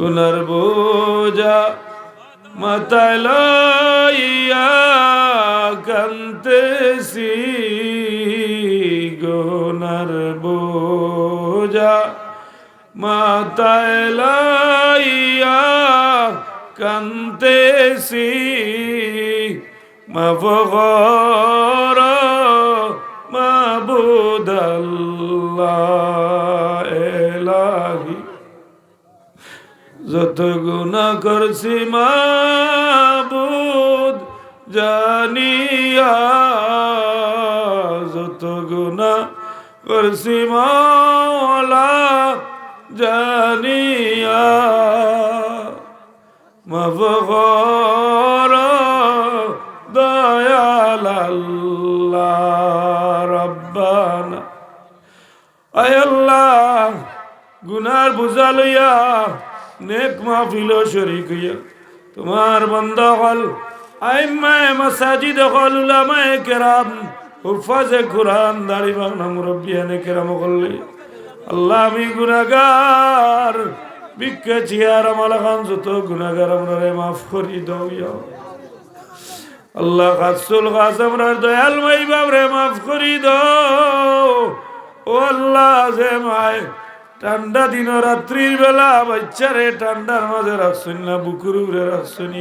গুনার বোঝা মাথায় লইয়া কান্তেছি গুনার বোঝা মাথায় লইয়া কান্তেছি। মফগর মাবুদাল্লাহ যত গুণা করছি মাবুদ, জানিয়া যত গুণা করছি মাওলা, জানিয়া মফগর দয়াল রব্বানা। গুনার বুঝা লইয়া নেক মাহফিল শরিক হইয়া। তোমার বন্ধ হল, আইম্মায় মাসাজিদ হল, উলামায়ে কেরাম, হুফাজে কুরআন দাড়ি বাংলা মুরব্বিয়ানে কেরাম করলে। আল্লাহ, আমি গুনাহগার বিক্ষে চিয়ার, আমালা খান, যত গুনাহগার আমরা মাফ করি, দাও আল্লাহ কাসুল কাস আমরার দয়াল মাই বাবরে মাফ করি, দাও। ও আল্লাহ, যে মায় ঠান্ডা দিন রাত্রির বেলা, বাচ্চারে ঠান্ডার মাঝে রাখছুন না বুকুর উপরে রাখছুন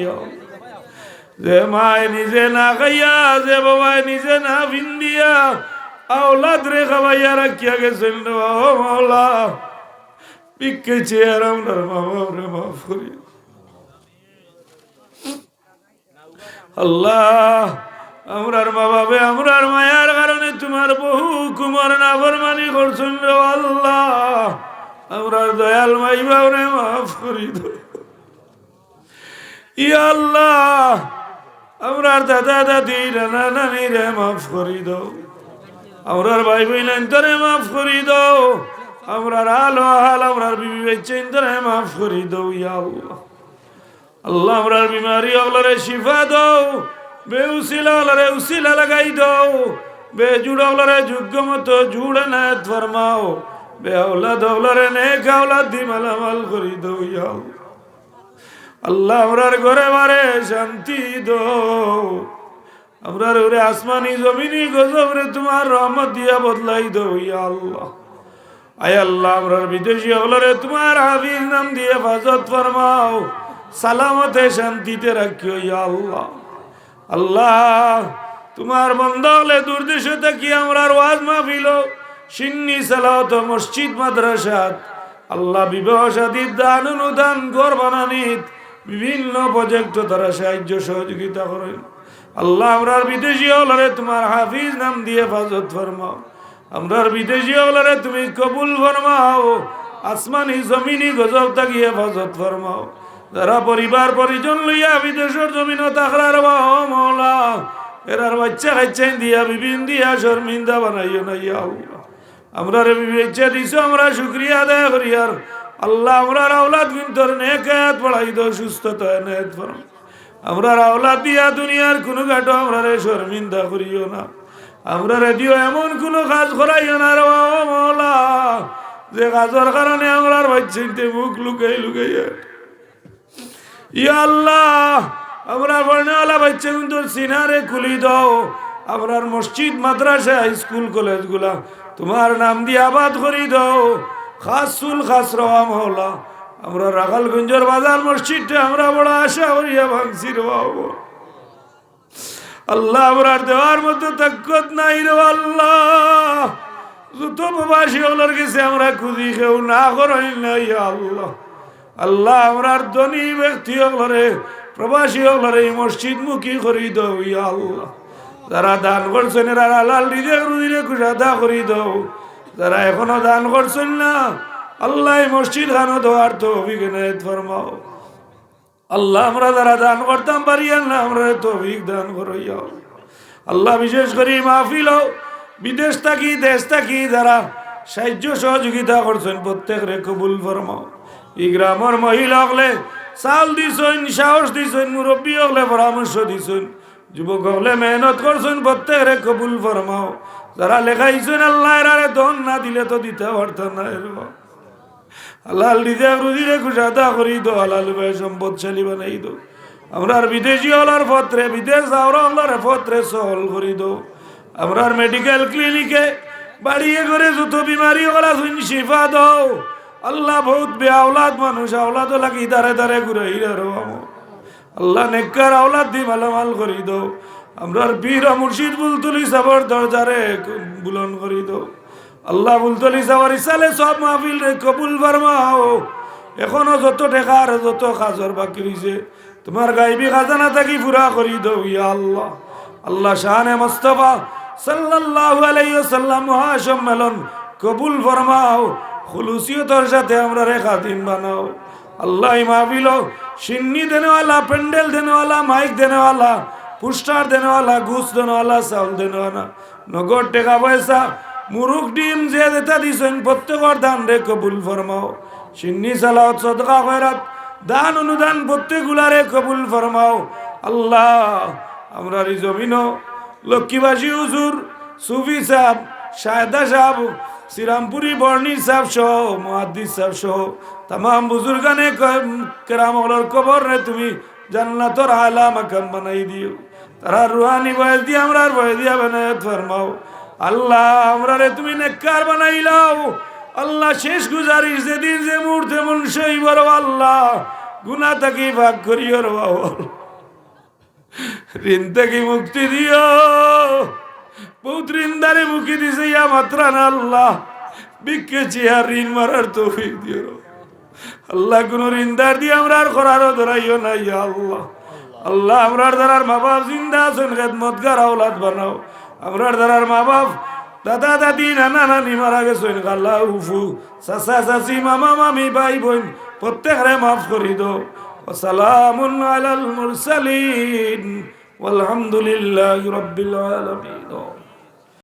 যে মায় নিজে না খাইয়া, যে বাবায় নিজে না ভিন্দিয়া, আওলাদ রে খাবাইয়া রাখিয়া গেছেন রে ও মাওলা। বিকে চেয়ার আমরার মা বাবরে মাফ করি। আল্লাহ, আমরার মা বাবে আমরার মায়ার কারণে তোমার বহু কুমার নাফরমানি করছেন রে আল্লাহ। আমরার দয়াল মাই বাবরে মাফ করি দো। ইয়া আমরার দাদা দাদি, নানা নানি রে মাফ করি দাও। আমরার ভাই বোন তরে মাফ করি দাও। আমরার আলো হাল আমরার বিবি বেচেন তরে মাফ করি দাও ইয়া আল্লাহ। আল্লাহ আমরার বিমারি অগলরে শিফা দাও। বেউসিলা অগলরে উসিলা লাগাই দাও। বেজুড় অগলরে যোগ্য মতো জুড়ে নাত ফরমাও। আওলাদ দি করি আল্লাহ শান্তি ওরে আসমানি গজব রে তোমার রহমত বদলাই ইয়া আল্লাহ। বিদেশি হলরে তোমার হাফিজ নাম দিয়ে হেফাজত ফরমাও। সালামতে শান্তিতে রাখিও ইয়া আল্লাহ। আল্লাহ, তোমার বন্ধ হলে দুর্দেশে থাকি আমরার ওয়াজ মাহফিল সিন্নি সালাওত মসজিদ মাদ্রাসাত আল্লাহ বিবাহ সাদীর দান অনুদান গড় বানানিত, বিভিন্ন প্রজেক্ট তারা সাহায্য সহযোগিতা করেন। আল্লাহ আমরার বিদেশি হলরে তোমার হাফিজ নাম দিয়ে হেফাজত ফরমাও। আমরার বিদেশি হলরে তুমি কবুল ফরমাও, আসমানি জমিনি গজব তাকি হেফাজত ফরমাও। যারা পরিবার পরিজন লইয়া বিদেশের জমিন তাকরার মৌলা এরার বাচ্চা কাচ্চাই দিয়া বিভিন্ন দিয়া শর্মিন্দা বানাইও না, ইয়া আল্লাহ। আমরা বিবেচ্ছা দিছো, আমরা শুক্রিয়া আদায় করি আর আল্লাহ আমরা আওলাদ কিন্তু নেকাত পড়াই দো সুস্থতা নেত ফরম। আমরা আওলাদ দিয়া দুনিয়ার কোনো ঘাটো আমরা রে শর্মিন্দা করিও না। আমরা রেডিও এমন কোনো কাজ করাইও না রে মৌলা। যে কাজের কারণে আমরা বাচ্চাইতে মুখ লুকাই লুকাইয়া ইয়া আল্লাহ, আমরা বর্ণওয়ালা বাচ্চা কিন্তু সিনারে খুলি দাও। আমরার মসজিদ, মাদ্রাসা স্কুল, কলেজগুলা তোমার নাম দিয়ে আবাদ করি দাও। খাসুল খাস রওয়া মহলা। আমরা রাখালগঞ্জের বাজার মসজিদটা আমরা বড় আশা করিয়া ভাঙছি রে বাবু। আল্লাহ আমরার দেওয়ার মধ্যে তাকত নাই রে আল্লাহ। যত প্রবাসী হলার গেছে আমরা খুঁজি কেউ না করাই নাই আল্লাহ। আল্লাহ আমরার ধনী ব্যক্তি হলরে, প্রবাসী হলরে মসজিদ মুখী করি ইয়া আল্লাহ। যারা দান করছেন, এরা আলাল নিজে রুদিরে কুসাদা করি যারা এখনও দান করছেন না, আল্লাহ মসজিদ খানো দেওয়ার তো অভিজ্ঞান ফরমাও। আল্লাহ, আমরা যারা দান করতাম পারি না আমরা তো অভিজ্ঞ দান করো ইয়া আল্লাহ, বিশেষ করে মাহফিল বিদেশ থাকি, দেশ থাকি, যারা সাহায্য সহযোগিতা করছেন প্রত্যেক রে কবুল ফরমাও। এই গ্রামের মহিলা হলে চাল দিছেন, সাহস দিছেন, মুরব্বী হলে পরামর্শ দিছেন। যুবক হলে মেহনত করছেন প্রত্যেক রে কবুল ফরমাও। যারা লেখাইছেন আল্লাহ এরারে দন না দিলে তো দিতে পারত না হালাল রিজা রুজিরে কুশাদা করি দো ভাই সম্পদশালী বানাই দো। আমরার বিদেশি হলার পত্রে, বিদেশ যাওয়ার হলার পত্রে সহল করি দো। আমরার মেডিকেল ক্লিনিকে বাড়িয়ে করে যত বিমারি হলা শুন শিফা দাও। আল্লাহ বহুত বে আওলাদ মানুষ আওলাদ লাগি দারে দারে ঘুরে রো আল্লাহ নেককার আওলাদ দি মালামাল করি দো আমরার বীর মুর্শিদ বুলতুলি সাবর দরজারে বুলন করি দো আল্লাহ বুলতুলি সাবর ইসালে সব মাহফিল কবুল ফরমাও। এখনও যত টেকা আর যত খাজর বাকি রয়েছে তোমার গাইবি খাজানা থাকি পুরা করি দো ইয়া আল্লাহ। আল্লাহ শাহানে মোস্তফা সাল্লাল্লাহু আলাইহি ওয়াসাল্লাম মহাসম্মেলন কবুল ফরমাও। খুলুসিয়তর সাথে আমরা রেখা দিন বানাও। আল্লাহ মাহফিল সিন্নি দেনেওয়ালা, প্যান্ডেল দেনেওয়ালা, মাইক দেনেওয়ালা, পুস্টার দেনেওয়ালা, ঘুষ দেনেওয়ালা চাউল দেনেওয়ালা। নগদ টাকা পয়সা, মুরুখ ডিম যে যেটা দিছেন, প্রত্যেকর দান রে কবুল ফরমাও। সিন্নি সালাত সদকা, খয়রাত, দান, অনুদান প্রত্যেকগুলারে কবুল ফরমাও। আল্লাহ আমরা এই জমিনও লক্ষ্মীবাসী হুজুর, সুফি সাহ শায়দা সাহ শ্রীরামপুরি বর্ণি সাহ সহ, মহাদ্দিস সাহ সহ তাম বুজুর্গানে কেরামগলর কবর রে তুমি জান্নাতর আলা মাকাম বানাই দিও। তারা রুহানি বয়স দিয়ে আমরা বয়স দিয়া বানায়াত ফরমাও। আল্লাহ, আমরা রে তুমি নেককার বানাইলাও আল্লাহ, শেষ গুজারিস যেদিন যে মুহূর্তে মন সেই বড় আল্লাহ। গুনা তাকে ভাগ করিও রে বাবা ঋণ থেকে মুক্তি দিও। বহুত ঋণদারে মুক্তি দিছে ইয়া মাত্র না আল্লাহ বিকেছি আর ঋণ মারার তৌফিক দিও আল্লাহ কোন ঋণদার দিয়ে আমরা আর করারও ধরাইও না ইয়া আল্লাহ আল্লাহ আমরার দ্বারার মা বাপ জিন্দা আছেন খেদমতগার আওলাদ বানাও আমরার দ্বারার মা বাপ দাদা দাদি নানা নানি মারা গেছেন আল্লাহ উফু চাচা চাচি মামা মামি ভাই বোন প্রত্যেকরে মাফ করি দো وسلام على المرسلين والحمد لله رب العالمين